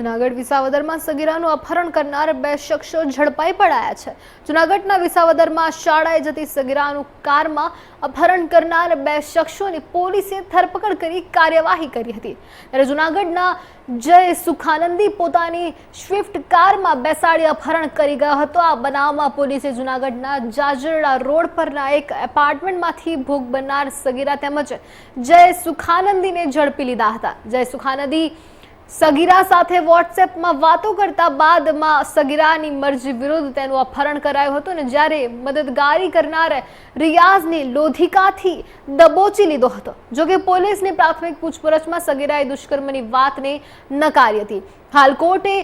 જુનાગઢ વિસાવદરમાં સગીરાનું અપહરણ કરનાર બે શખ્સો ઝડપાઈ પડાયા છે. જુનાગઢના વિસાવદરમાં શાળાએ જતી સગીરાનું કારમાં અપહરણ કરનાર બે શખ્સોની પોલીસે ધરપકડ કરી કાર્યવાહી કરી હતી. ત્યારે જુનાગઢના જય સુખાનંદી પોતાની સ્વિફ્ટ કારમાં બેસાડી અપહરણ કરી ગયો હતો. આ બનાવમાં પોલીસે જુનાગઢના જાજરડા રોડ પરના એક એપાર્ટમેન્ટમાંથી ભોગ બનનાર સગીરા તેમજ જય સુખાનંદીને ઝડપી લીધા હતા. જય સુખાનંદી સગીરા સાથે વોટ્સએપમાં વાતો કરતા બાદમાં સગીરાની મરજી વિરુદ્ધ તેનું અપહરણ કરાયું હતું અને જ્યારે મદદગારી કરનાર રિયાઝને લોધિકાથી દબોચી લીધો હતો. જોકે પોલીસની પ્રાથમિક પૂછપરછમાં સગીરાએ દુષ્કર્મની વાતને નકારી હતી. હાલ કોર્ટે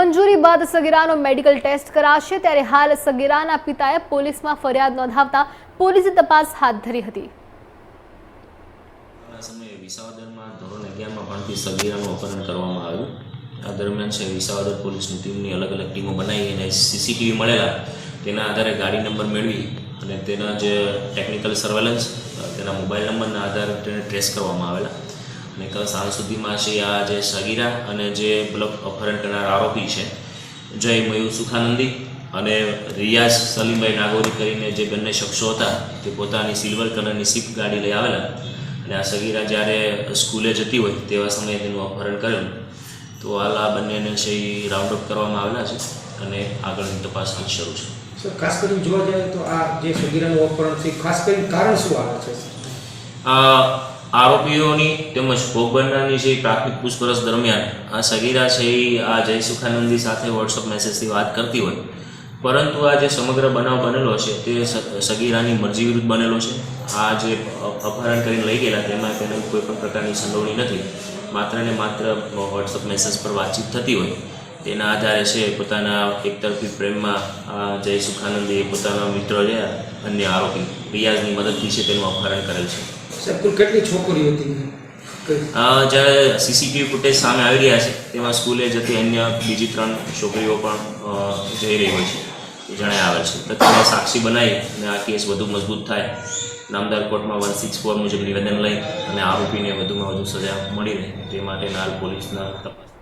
મંજૂરી બાદ સગીરાનો મેડિકલ ટેસ્ટ કરાશે, ત્યારે હાલ સગીરાના પિતાએ પોલીસમાં ફરિયાદ નોંધાવતા પોલીસે તપાસ હાથ ધરી હતી. આ સમયે વિસાવદરમાં ધોરણ અગિયારમાં ભણતી સગીરાનું અપહરણ કરવામાં આવ્યું. આ દરમિયાન છે, વિસાવદર પોલીસની ટીમની અલગ અલગ ટીમો બનાવી અને સીસીટીવી મળેલા. તેના આધારે ગાડી નંબર મેળવી અને તેના જે ટેકનિકલ સર્વેલન્સ તેના મોબાઈલ નંબરના આધારે તેને ટ્રેસ કરવામાં આવેલા. અને કાલ સાંજ સુધીમાં છે, આ જે સગીરા અને જે મતલબ અપહરણ કરનાર આરોપી છે, જય મયુર સુખાનંદી અને રિયાઝ સલીમભાઈ નાગોરી કરીને જે બંને શખ્સો હતા, તે પોતાની સિલ્વર કલરની સ્વિફ્ટ ગાડી લઈ આવેલા. અને આ સગીરા જ્યારે સ્કૂલે જતી હોય તેવા સમયે તેનું અપહરણ કરેલું. તો હાલ આ બંનેને છે એ રાઉન્ડ અપ કરવામાં આવેલા છે અને આગળની તપાસની શરૂ છે. સર ખાસ કરીને જોવા જાય તો આ જે સગીરાનું અપહરણ છે ખાસ કરીને કારણ શું આવે છે? આ આરોપીઓની તેમજ ભોગ બનનારની જે પ્રાથમિક પૂછપરછ દરમિયાન આ સગીરા છે એ આ જય સુખાનંદી સાથે વોટ્સઅપ મેસેજથી વાત કરતી હોય. પરંતુ આ જે સમગ્ર બનાવ બનેલો છે તે સગીરાની મરજી વિરુદ્ધ બનેલો છે. આ જે અપહરણ કરીને લઈ ગયેલા તેમાં તેને કોઈ પણ પ્રકારની સંડોવણી નથી. માત્ર ને માત્ર વોટ્સઅપ મેસેજ પર વાતચીત થતી હોય. તેના આધારે છે પોતાના એકતરફી પ્રેમમાં જય સુખાનંદી પોતાના મિત્રો છે અન્ય આરોપી રિયાઝની મદદથી છે તેનું અપહરણ કરેલ છે. સાહેબ કેટલી છોકરીઓ હતી? જ્યારે સીસીટીવી ફૂટેજ સામે આવી રહ્યા છે તેમાં સ્કૂલે જતી અન્ય બીજી ત્રણ છોકરીઓ પણ જઈ રહી હોય છે. જણાય આવે છે. તો તેને સાક્ષી બનાવી અને આ કેસ વધુ મજબૂત થાય. નામદાર કોર્ટમાં વન સિક્સ ફોર મુજબ નિવેદન લઈ અને આરોપીને વધુમાં વધુ સજા મળી રહે. તે માટે નાલ પોલીસના તપાસ